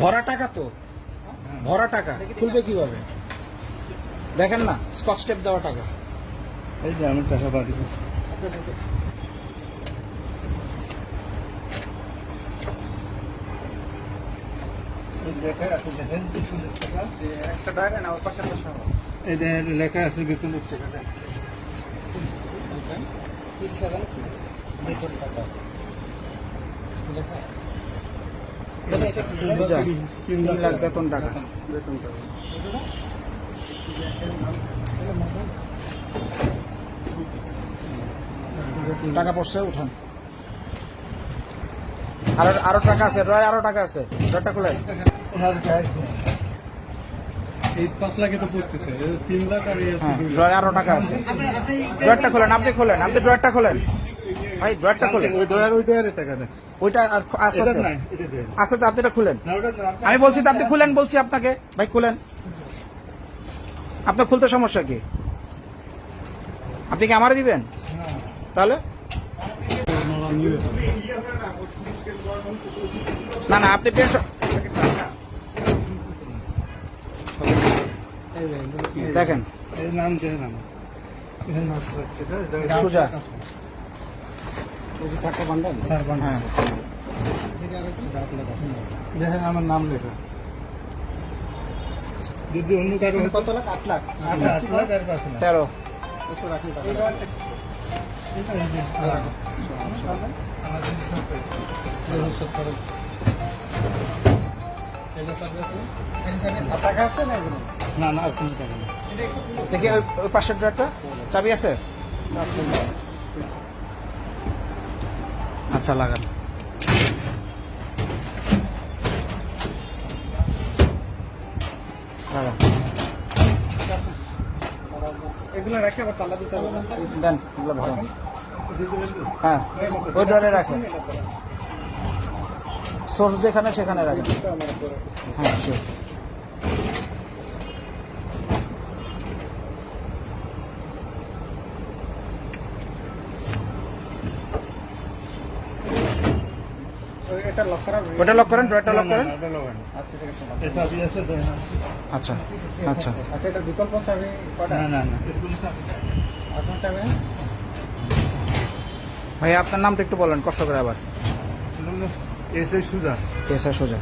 ভরা টাকা তো? ভরা টাকা। খুলবে কীভাবে? দেখেন না স্কচ টেপ দেওয়া টাকা। এই যে আমি টাকা পাঠিয়েছি। এই লেখা আছে টাকা। একটা টাকা না ওর পাশে পাশে এই যে লেখা আছে বিপুলের টাকা তিন বেতন টাকা টাকা পড়ছে উঠান আরও আরও টাকা আছে রয় আরও টাকা আছে তিন আর এই আছে হ্যাঁ। ড্রয়ারে আরও টাকা আছে। ড্রয়ারটা খোলেন আপনি খোলেন আপনি ড্রয়ারটা খোলেন। ভাই ড্রয়ারটা খোলেন। ওই ডয়ার ওই ডয়ারে টাকা দেখছে ওইটা আর দেন। তো আপনি এটা খুলেন। আমি বলছি আপনি খুলেন বলছি আপনাকে। ভাই খুলেন। আপনার খুলতে সমস্যা কি? আপনি কি আমারে দিবেন? তাহলে। না না আপনি টেনশন দেখেন। নাম নাম। সুজা। হ্যাঁ, দেখেন আমার নাম লেখা যদি অন্য কারও হতো কত লাখ আট লাখ আট লাখ আর পাঁচ লাখ। তেরো না না দেখি ওই পাশের ড্রয়ারটা চাবি আছে। আচ্ছা লাগান। এগুলো রেখে আবার তালা দিতে হবে। দেন এগুলো হ্যাঁ ওই রাখেন। সোর্স যেখানে সেখানে রাখেন। হ্যাঁ. ওটা লক করেন ড্রয়ারটা লক করেন। এটা লক করেন আচ্ছা আচ্ছা আচ্ছা। আচ্ছা এটা বিকল্প চাবি না না না। আপনার চাবি? ভাই আপনার নামটা একটু বলেন কষ্ট করে আবার। এসে সুজা। এসে সোজা।